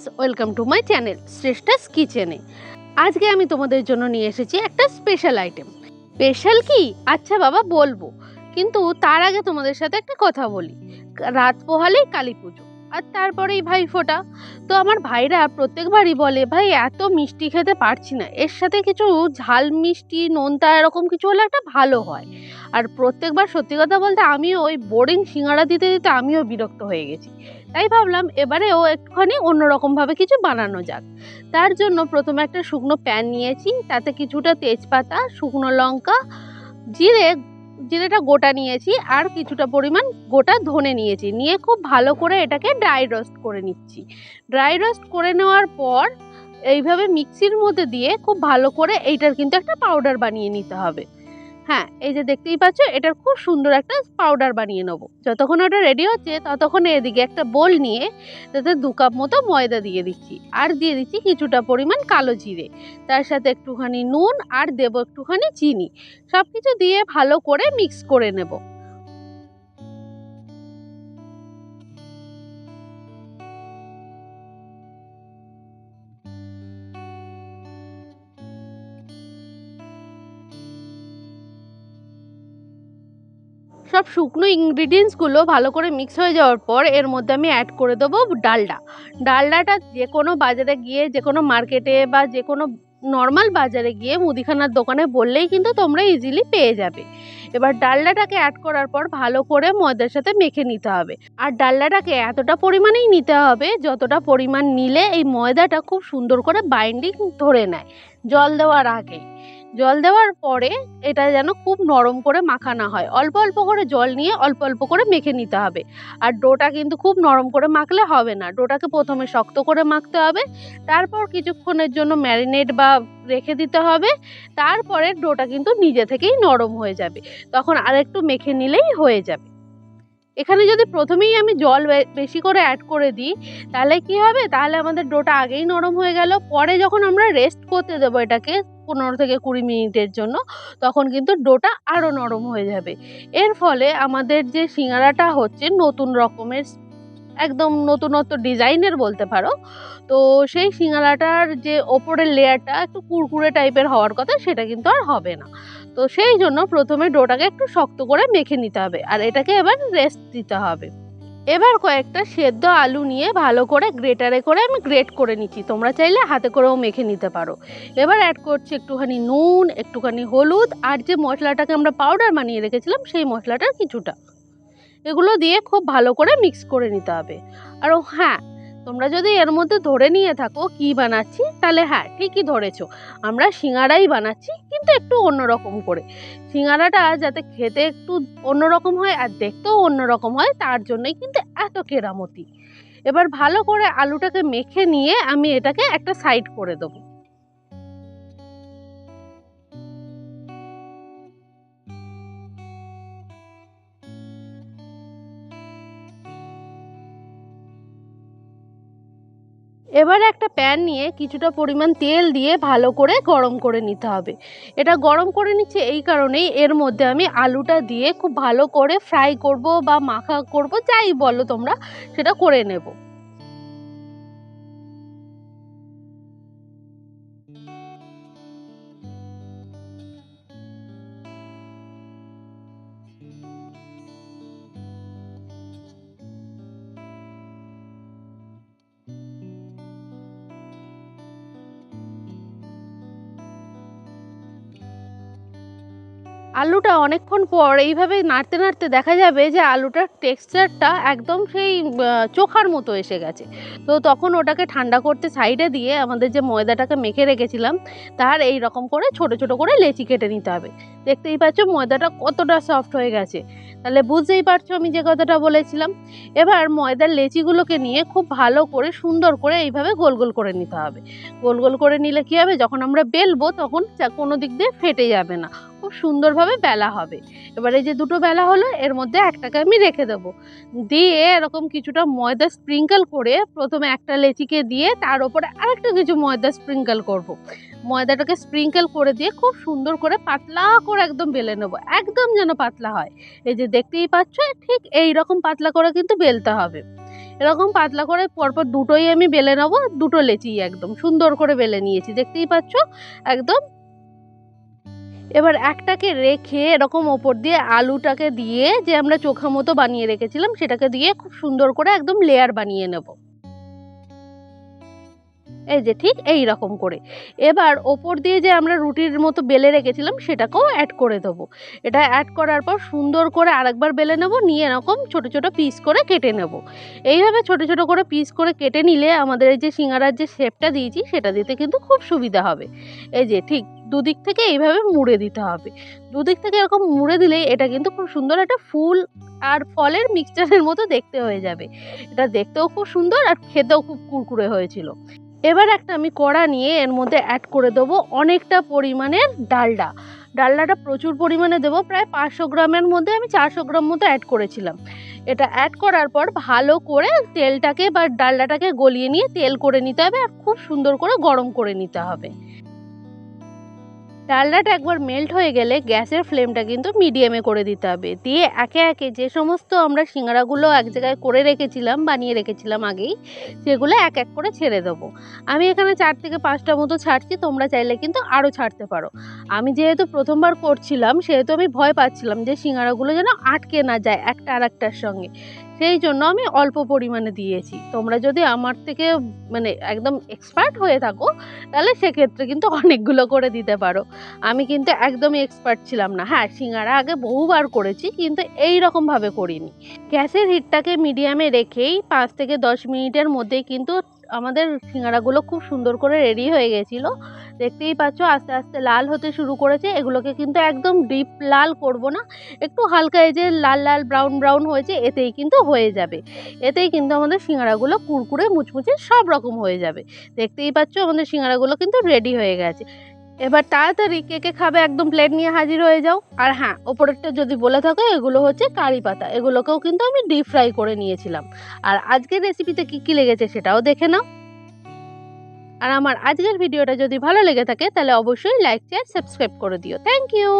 Guys welcome to my channel Shreshtha's কিচেনে আজকে আমি তোমাদের জন্য নিয়ে এসেছি একটা স্পেশাল আইটেম স্পেশাল কি? আচ্ছা বাবা, বলব। কিন্তু তার আগে তোমাদের সাথে একটা কথা বলি। রাত পোহালেই কালী পুজো। আর তারপরেই ভাই ফোটা। তো আমার ভাইরা প্রত্যেকবারই বলে, ভাই, এত মিষ্টি খেতে পারছি না। এর সাথে কিছু ঝাল মিষ্টি, নোনতা, এরকম কিছু হলে একটা ভালো হয়। আর প্রত্যেকবার সত্যি কথা বলতে আমিও ওই বোরিং সিঙ্গাড়া দিতে দিতে আমিও বিরক্ত হয়ে গেছি। তাই ভাবলাম এবারেও একটুখানি অন্যরকমভাবে কিছু বানানো যাক। তার জন্য প্রথমে একটা শুকনো প্যান নিয়েছি। তাতে কিছুটা তেজপাতা, শুকনো লঙ্কা, জিরে জিরেটা গোটা নিয়েছি আর কিছুটা পরিমাণ গোটা ধনে নিয়েছি। নিয়ে খুব ভালো করে এটাকে ড্রাই রোস্ট করে নিচ্ছি। ড্রাই রোস্ট করে নেওয়ার পর এইভাবে মিক্সির মধ্যে দিয়ে খুব ভালো করে এইটার কিন্তু একটা পাউডার বানিয়ে নিতে হবে। হ্যাঁ এই যে দেখতেই পাচ্ছ, এটার খুব সুন্দর একটা পাউডার বানিয়ে নেব। যতক্ষণ ওটা রেডি হচ্ছে, ততক্ষণ এদিকে একটা বোল নিয়ে তাতে দু কাপ মতো ময়দা দিয়ে দিচ্ছি। আর দিয়ে দিচ্ছি কিছুটা পরিমাণ কালো জিরে। তার সাথে একটুখানি নুন আর দেবো একটুখানি চিনি। সব কিছু দিয়ে ভালো করে মিক্স করে নেব। সব শুকনো ইনগ্রিডিয়েন্টসগুলো ভালো করে মিক্স হয়ে যাওয়ার পর এর মধ্যে আমি অ্যাড করে দেবো ডালডা। ডালডাটা যে কোনো বাজারে গিয়ে, যে কোনো মার্কেটে বা যে কোনো নর্মাল বাজারে গিয়ে মুদিখানার দোকানে বললেই কিন্তু তোমরা ইজিলি পেয়ে যাবে। এবার ডালডাটাকে অ্যাড করার পর ভালো করে ময়দার সাথে মেখে নিতে হবে। আর ডালডাটাকে এতটা পরিমাণেই নিতে হবে, যতটা পরিমাণ নিলে এই ময়দাটা খুব সুন্দর করে বাইন্ডিং ধরে নেয়। জল দেওয়ার আগে। জল দেওয়ার পরে এটা যেন খুব নরম করে মাখানো হয়। অল্প অল্প করে জল নিয়ে অল্প অল্প করে মেখে নিতে হবে। আর ডোটা কিন্তু খুব নরম করে মাখলে হবে না। ডোটাকে প্রথমে শক্ত করে মাখতে হবে। তারপর কিছুক্ষণের জন্য ম্যারিনেট বা রেখে দিতে হবে। তারপরে ডোটা কিন্তু নিজে থেকেই নরম হয়ে যাবে। তখন আরেকটু মেখে নিলেই হয়ে যাবে। এখানে যদি প্রথমেই আমি জল বেশি করে অ্যাড করে দিই, তাহলে কি হবে? তাহলে আমাদের ডোটা আগেই নরম হয়ে গেল। পরে যখন আমরা রেস্ট করতে দেবো এটাকে পনেরো থেকে কুড়ি মিনিটের জন্য, তখন কিন্তু ডোটা আরও নরম হয়ে যাবে। এর ফলে আমাদের যে সিঙ্গারাটা হচ্ছে নতুন রকমের, একদম নতুনত্ব ডিজাইনের বলতে পারো, তো সেই সিঙ্গারাটার যে ওপরের লেয়ারটা একটু কুরকুরে টাইপের হওয়ার কথা, সেটা কিন্তু আর হবে না। তো সেই জন্য প্রথমে ডোটাকে একটু শক্ত করে মেখে নিতে হবে, আর এটাকে এবার রেস্ট দিতে হবে। এবার কয়েকটা সেদ্ধ আলু নিয়ে ভালো করে গ্রেটারে করে আমি গ্রেট করে নিচ্ছি। তোমরা চাইলে হাতে করেও মেখে নিতে পারো। এবার অ্যাড করছি একটুখানি নুন, একটুখানি হলুদ আর যে মশলাটাকে আমরা পাউডার বানিয়ে রেখেছিলাম সেই মশলাটার কিছুটা। এগুলো দিয়ে খুব ভালো করে মিক্স করে নিতে হবে। আর হ্যাঁ তোমরা যদি এর মধ্যে ধরে নিয়ে থাকো কি বানাচ্ছি, তাহলে হ্যাঁ ঠিকই ধরেছো। আমরা সিঙ্গারাই বানাচ্ছি, কিন্তু একটু অন্যরকম করে। সিঙ্গারাটা যাতে খেতে একটু অন্যরকম হয় আর দেখতেও অন্যরকম হয়, তার জন্যই কিন্তু এত কেরামতি। এবার ভালো করে আলুটাকে মেখে নিয়ে আমি এটাকে একটা সাইড করে দেবো। এবার একটা প্যান নিয়ে কিছুটা পরিমাণ তেল দিয়ে ভালো করে গরম করে নিতে হবে। এটা গরম করে নিচ্ছে এই কারণেই এর মধ্যে আমি আলুটা দিয়ে খুব ভালো করে ফ্রাই করব বা মাখা করব, যাই বলো তোমরা, সেটা করে নেব। আলুটা অনেকক্ষণ পর এইভাবে নাড়তে নাড়তে দেখা যাবে যে আলুটার টেক্সচারটা একদম সেই চোখার মতো এসে গেছে। তো তখন ওটাকে ঠান্ডা করতে সাইডে দিয়ে আমাদের যে ময়দাটাকে মেখে রেখেছিলাম, তার এই রকম করে ছোট ছোট করে লেচি কেটে নিতে হবে। দেখতেই পাচ্ছ ময়দাটা কতটা সফট হয়ে গেছে। তাহলে বুঝতেই পারছ আমি যে কথাটা বলেছিলাম। এবার ময়দার লেচিগুলোকে নিয়ে খুব ভালো করে, সুন্দর করে এইভাবে গোল গোল করে নিতে হবে। গোল গোল করে নিলে কী হবে? যখন আমরা বেলবো তখন কোনো দিক দিয়ে ফেটে যাবে না। খুব সুন্দরভাবে বেলা হবে। এবার এই যে দুটো বেলা হলো, এর মধ্যে একটাকে আমি রেখে দেবো। দিয়ে এরকম কিছুটা ময়দা স্প্রিঙ্কল করে প্রথমে একটা লেচিকে দিয়ে তার উপরে আরেকটা কিছু ময়দা স্প্রিঙ্কল করব। ময়দাটাকে স্প্রিঙ্কল করে দিয়ে খুব সুন্দর করে পাতলা করে একদম বেলে নেব। একদম যেন পাতলা হয়। এই যে দেখতেই পাচ্ছ, ঠিক এই রকম পাতলা করে কিন্তু বেলতে হবে। এরকম পাতলা করে পরপর দুটোই আমি বেলে নেব, দুটো লেচি একদম সুন্দর করে বেলে নিয়েছি। দেখতেই পাচ্ছ, একদম এবার একটাকে রেখে এরকম ওপর দিয়ে আলুটাকে দিয়ে যে আমরা চোখা মতো বানিয়ে রেখেছিলাম, সেটাকে দিয়ে খুব সুন্দর করে একদম লেয়ার বানিয়ে নেব। এই যে ঠিক এই রকম করে। এবার ওপর দিয়ে যে আমরা রুটির মতো বেলে রেখেছিলাম, সেটাকেও অ্যাড করে দেবো। এটা অ্যাড করার পর সুন্দর করে আরেকবার বেলে নেব, নিয়ে এরকম ছোট ছোট পিস করে কেটে নেব। এইভাবে ছোট ছোট করে পিস করে কেটে নিলে আমাদের এই যে সিঙ্গারার যে শেপটা দিয়েছি, সেটা দিতে কিন্তু খুব সুবিধা হবে। এই যে ঠিক দুদিক থেকে এইভাবে মুড়ে দিতে হবে। দুদিক থেকে এরকম মুড়ে দিলেই এটা কিন্তু খুব সুন্দর একটা ফুল আর ফলের মিক্সচারের মতো দেখতে হয়ে যাবে। এটা দেখতেও খুব সুন্দর আর খেতেও খুব কুরকুরে হয়েছিল। এবার একটা আমি কড়া নিয়ে এর মধ্যে অ্যাড করে দেবো অনেকটা পরিমাণের ডালডা। ডালডাটা প্রচুর পরিমাণে দেবো, প্রায় পাঁচশো গ্রামের মধ্যে আমি চারশো গ্রাম মতো অ্যাড করেছিলাম। এটা অ্যাড করার পর ভালো করে তেলটাকে বা ডালডাটাকে গলিয়ে নিয়ে তেল করে নিতে হবে আর খুব সুন্দর করে গরম করে নিতে হবে। ডালনাটা একবার মেল্ট হয়ে গেলে গ্যাসের ফ্লেমটা কিন্তু মিডিয়ামে করে দিতে হবে। দিয়ে একে একে যে সমস্ত আমরা সিঙ্গারাগুলো এক জায়গায় করে রেখেছিলাম বানিয়ে রেখেছিলাম আগেই সেগুলো এক এক করে ছেড়ে দেবো। আমি এখানে চার থেকে পাঁচটা মতো ছাড়ছি তোমরা চাইলে কিন্তু আরও ছাড়তে পারো। আমি যেহেতু প্রথমবার করছিলাম সেহেতু আমি ভয় পাচ্ছিলাম যে সিঙ্গারাগুলো যেন আটকে না যায় একটা আর একটার সঙ্গে। সেই জন্য আমি অল্প পরিমাণে দিয়েছি। তোমরা যদি আমার থেকে মানে একদম এক্সপার্ট হয়ে থাকো, তাহলে সেক্ষেত্রে কিন্তু অনেকগুলো করে দিতে পারো। আমি কিন্তু একদমই এক্সপার্ট ছিলাম না। হ্যাঁ সিঙ্গারা আগে বহুবার করেছি, কিন্তু এই রকমভাবে করিনি। গ্যাসের হিটটাকে মিডিয়ামে রেখেই পাঁচ থেকে দশ মিনিটের মধ্যেই কিন্তু আমাদের সিঙ্গারাগুলো খুব সুন্দর করে রেডি হয়ে গেছিল। দেখতেই পাচ্ছ, আস্তে আস্তে লাল হতে শুরু করেছে। এগুলোকে কিন্তু একদম ডিপ লাল করব না, একটু হালকা এই যে লাল লাল ব্রাউন ব্রাউন হয়েছে, এতেই কিন্তু হয়ে যাবে। এতেই কিন্তু আমাদের সিঙ্গারাগুলো কুরকুরে মুচমুচে সব রকম হয়ে যাবে। দেখতেই পাচ্ছ, আমাদের সিঙ্গারাগুলো কিন্তু রেডি হয়ে গেছে। এবার তাড়াতাড়ি কে কে খাবে একদম প্লেট নিয়ে হাজির হয়ে যাও। আর হ্যাঁ ওপরেরটা যদি বলে থাকো, এগুলো হচ্ছে কারি পাতা। এগুলোকেও কিন্তু আমি ডিপ ফ্রাই করে নিয়েছিলাম। আর আজকের রেসিপিতে কী কী লেগেছে সেটাও দেখে নাও। আর আমার আজকের ভিডিওটা যদি ভালো লেগে থাকে, তাহলে অবশ্যই লাইক শেয়ার সাবস্ক্রাইব করে দিও। Thank you